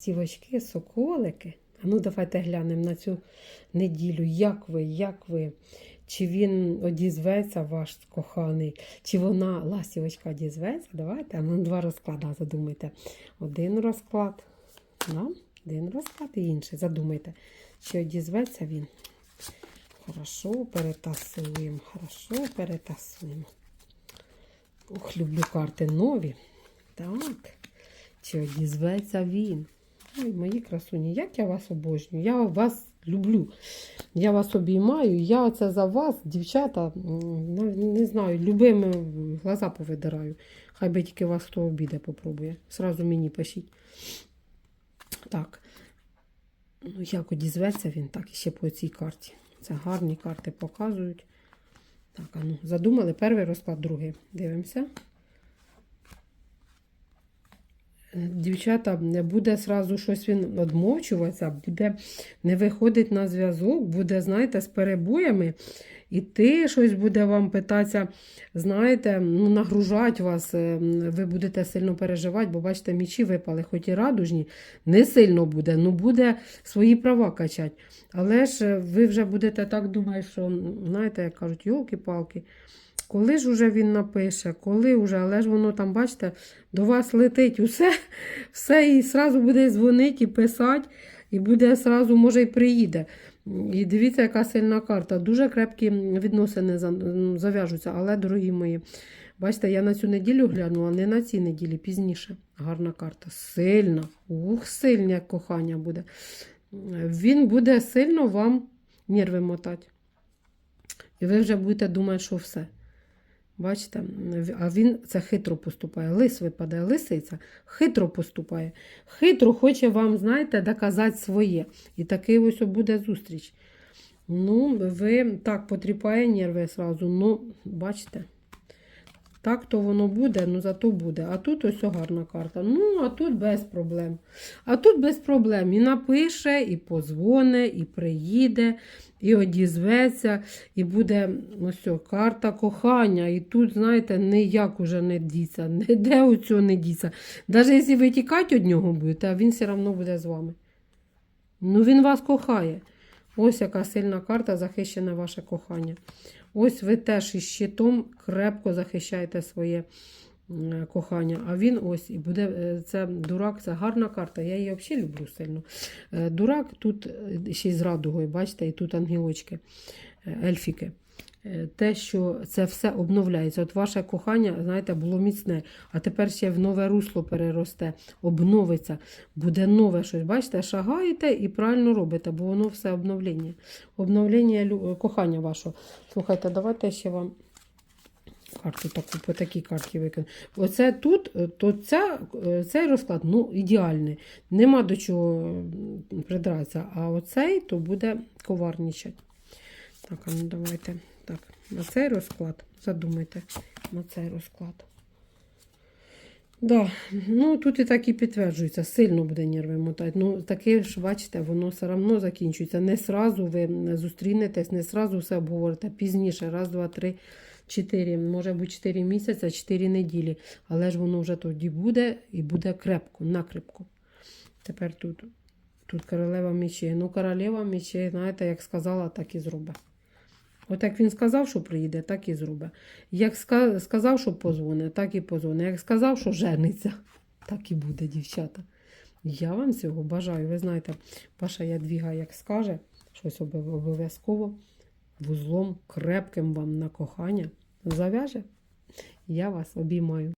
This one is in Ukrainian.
Сівочки, соколики. А ну давайте глянемо на цю неділю. Як ви, як ви? Чи він одізветься, ваш коханий, чи вона ластівочка одізветься? Давайте. А ну два розклади задумайте. Один розклад, да? один розклад і інший. Задумайте, чи одізветься він. Хорошо, перетасуємо. Хорошо, перетасуємо. Ух, люблю карти нові. Так. Чи одізветься він? Ой, мої красуні, як я вас обожнюю. Я вас люблю. Я вас обіймаю. Я це за вас, дівчата, не, знаю, любими глаза повидираю. Хай би тільки вас хто обіде попробує. Сразу мені пишіть. Так. Ну, як одізветься він, так і ще по цій карті. Це гарні карти показують. Так, а ну, задумали перший розклад, другий. Дивимося. Дівчата, не буде сразу щось він одмовчуватися, буде не виходить на зв'язок, буде, знаєте, з перебоями. І ти щось буде вам питатися, знаєте, ну, нагружати вас, е, ви будете сильно переживати, бо бачите, мічі випали, хоч і радужні, не сильно буде, ну буде свої права качати. Але ж е, ви вже будете так думати, що, знаєте, як кажуть, йолки-палки. Коли ж уже він напише, коли вже, але ж воно там, бачите, до вас летить усе, все і сразу буде дзвонити і писати, і буде сразу, може, і приїде. І дивіться, яка сильна карта. Дуже крепкі відносини зав'яжуться. Але, дорогі мої, бачите, я на цю неділю глянула, не на цій неділі, пізніше. Гарна карта. Сильна. Ух, сильне кохання буде. Він буде сильно вам нерви мотати. І ви вже будете думати, що все. Бачите, а він це хитро поступає. Лис випадає, лисиця, хитро поступає. Хитро хоче вам, знаєте, доказати своє. І такий ось буде зустріч. Ну, ви так потріпає нерви сразу. Ну, бачите. Так то воно буде, ну зато буде. А тут ось гарна карта. Ну, а тут без проблем. А тут без проблем. І напише, і позвоне, і приїде, і одізветься, і буде ось карта кохання. І тут, знаєте, ніяк уже не діться, ніде у цього не діться. Навіть якщо ви тікати від нього будете, а він все одно буде з вами. Ну, він вас кохає. Ось яка сильна карта захищене ваше кохання. Ось ви теж із щитом крепко захищаєте своє кохання. А він ось і буде. е, Це дурак, це гарна карта. Я її взагалі люблю сильно. Е, Дурак тут е, ще й з радугою, бачите, і тут ангелочки, ельфіки. Е, Те, що це все обновляється. От ваше кохання, знаєте, було міцне, а тепер ще в нове русло переросте, обновиться, буде нове щось. Бачите, шагаєте і правильно робите, бо воно все обновлення. Обновлення кохання вашого. Слухайте, давайте ще вам карту таку, по такій карті викину. Оце тут, е, то ця, е, цей розклад ну, ідеальний. Нема до чого придратися. А оцей то буде коварнічать. Так, ну давайте. Так, на цей розклад. Задумайте на цей розклад. Да, ну тут і так і підтверджується, сильно буде нерви мотати. Ну, таке ж, бачите, воно все одно закінчується. Не сразу ви зустрінетесь, не сразу все обговорите. Пізніше, раз, два, три, чотири, може бути чотири місяці, чотири неділі. Але ж воно вже тоді буде і буде крепко, накрепко. Тепер тут, тут королева мечей. Ну, королева мечей, знаєте, як сказала, так і зробить. От як він сказав, що приїде, так і зробить. Як сказав, що позвоне, так і позвоне. Як сказав, що жениться, так і буде, дівчата. Я вам цього бажаю. Ви знаєте, Паша Ядвіга, як скаже, щось обов'язково вузлом крепким вам на кохання зав'яже. Я вас обіймаю.